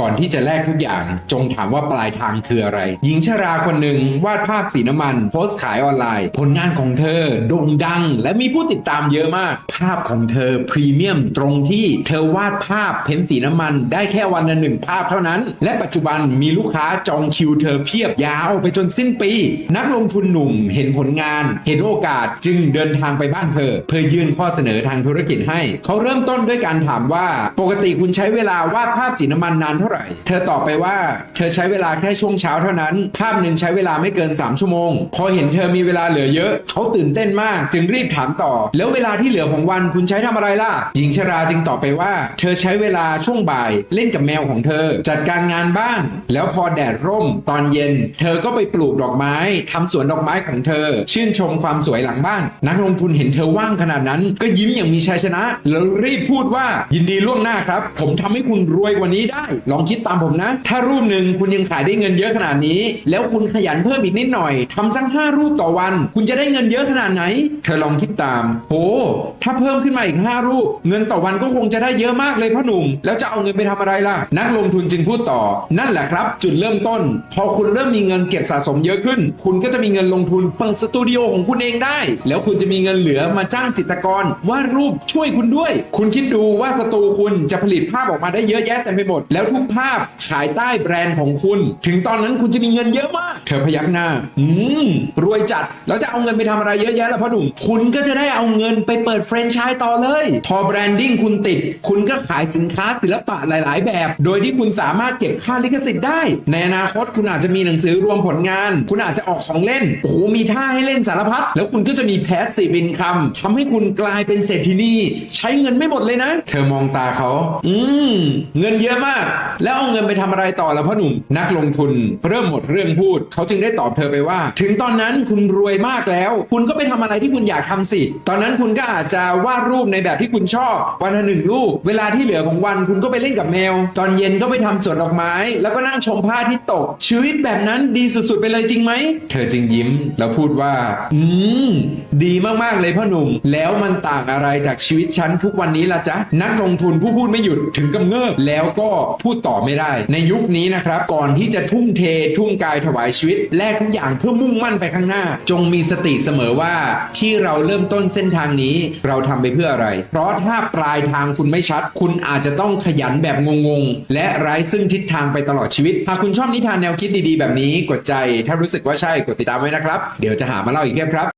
ก่อนที่จะแลกทุกอย่างจงถามว่าปลายทางคืออะไร หญิงชราคนหนึ่งวาดภาพสีน้ำมันโพสต์ขายออนไลน์ ผลงานของเธอโด่งดัง และมีผู้ติดตามเยอะมาก ภาพของเธอพรีเมียมตรงที่เธอวาดภาพเพ้นสีน้ำมัน ได้แค่วันละหนึ่งภาพเท่านั้น และปัจจุบันมีลูกค้าจองคิวเธอเพียบยาวไปจนสิ้นปี นักลงทุนหนุ่มเห็นผลงาน เห็นโอกาสจึงเดินทางไปบ้านเธอ เพื่อยื่นข้อเสนอทางธุรกิจให้ เขาเริ่มต้นด้วยการถามว่า ปกติคุณใช้เวลาวาดภาพสีน้ำมันนานเท่าไหร่ เธอตอบไปว่าเธอใช้เวลาแค่ช่วงเช้าเท่านั้น ภาพหนึ่งใช้เวลาไม่เกิน 3 ชั่วโมง พอเห็นเธอมีเวลาเหลือเยอะ เขาตื่นเต้นมาก จึงรีบถามต่อ แล้วเวลาที่เหลือของวันคุณใช้ทำอะไรล่ะ หญิงชราจึงตอบไปว่า เธอใช้เวลาช่วงบ่าย เล่นกับแมวของเธอ จัดการงานบ้าน แล้วพอแดดร่ม ตอนเย็น เธอก็ไปปลูกดอกไม้ทำสวนดอกไม้ของเธอ ชื่นชมความสวยหลังบ้าน นักลงทุนเห็นเธอว่างขนาดนั้น ก็ยิ้มอย่างมีชัยชนะ แล้วรีบพูดว่ายินดีล่วงหน้าครับ ผมทำให้คุณรวยกว่านี้ได้ลองคิดตามผมนะ ถ้ารูปหนึ่งคุณยังขายได้เงินเยอะขนาดนี้ แล้วคุณขยันเพิ่มอีกนิดหน่อยทำสักห้ารูปต่อวัน คุณจะได้เงินเยอะขนาดไหน เธอลองคิดตาม โห ถ้าเพิ่มขึ้นมาอีกห้ารูป เงินต่อวันก็คงจะได้เยอะมากเลยพ่อหนุ่ม แล้วจะเอาเงินไปทำอะไรล่ะ นักลงทุนจึงพูดต่อ นั่นแหละครับ จุดเริ่มต้น พอคุณเริ่มมีเงินเก็บสะสมเยอะขึ้น คุณก็จะมีเงินลงทุนเปิดสตูดิโอของคุณเองได้ แล้วคุณจะมีเงินเหลือมาจ้างจิตรกรวาดรูปช่วยคุณด้วย คุณคิดดูว่าสตูคุณจะผลิตภาพออกมาได้เยอะแยะเต็มไปหมดแล้วทุกภาพขายใต้แบรนด์ของคุณ ถึงตอนนั้นคุณจะมีเงินเยอะมาก เธอพยักหน้า อืม รวยจัด แล้วจะเอาเงินไปทำอะไรเยอะแยะล่ะพ่อหนุ่ม คุณก็จะได้เอาเงินไปเปิดแฟรนไชส์ต่อเลย พอแบรนดิ้งคุณติด คุณก็ขายสินค้าศิลปะหลาย ๆ แบบ โดยที่คุณสามารถเก็บค่าลิขสิทธิ์ได้ ในอนาคตคุณอาจจะมีหนังสือรวมผลงาน คุณอาจจะออกของเล่น โอ้โห มีท่าให้เล่นสารพัด แล้วคุณก็จะมีแพสซีฟอินคัมทำให้คุณกลายเป็นเศรษฐีนี ใช้เงินไม่หมดเลยนะ เธอมองตาเขา อืม เงินเยอะมากแล้วเอาเงินไปทำอะไรต่อล่ะพ่อหนุ่ม นักลงทุนเริ่มหมดเรื่องพูด เขาจึงได้ตอบเธอไปว่า ถึงตอนนั้นคุณรวยมากแล้ว คุณก็ไปทำอะไรที่คุณอยากทำสิ ตอนนั้นคุณก็อาจจะวาดรูปในแบบที่คุณชอบ วันละหนึ่งรูป เวลาที่เหลือของวันคุณก็ไปเล่นกับแมว ตอนเย็นก็ไปทำสวนดอกไม้ แล้วก็นั่งชมพระอาทิตย์ตก ชีวิตแบบนั้นดีสุดๆไปเลยจริงไหม เธอจึงยิ้มแล้วพูดว่า อืม ดีมากๆเลยพ่อหนุ่ม แล้วมันต่างอะไรจากชีวิตฉันทุกวันนี้ล่ะจ๊ะ นักลงทุนผู้พูดไม่หยุดถึงกำเงิบแล้วก็พูดต่อไม่ได้ ในยุคนี้นะครับ ก่อนที่จะทุ่มเททุ่มกายถวายชีวิต แลกทุกอย่างเพื่อมุ่งมั่นไปข้างหน้า จงมีสติเสมอว่าที่เราเริ่มต้นเส้นทางนี้เราทำไปเพื่ออะไร เพราะถ้าปลายทางคุณไม่ชัด คุณอาจจะต้องขยันแบบงงๆ และไร้ซึ่งทิศทางไปตลอดชีวิต หากคุณชอบนิทานแนวคิดดีๆ แบบนี้กดใจ ถ้ารู้สึกว่าใช่กดติดตามไว้นะครับ เดี๋ยวจะหามาเล่าอีกเพียบครับ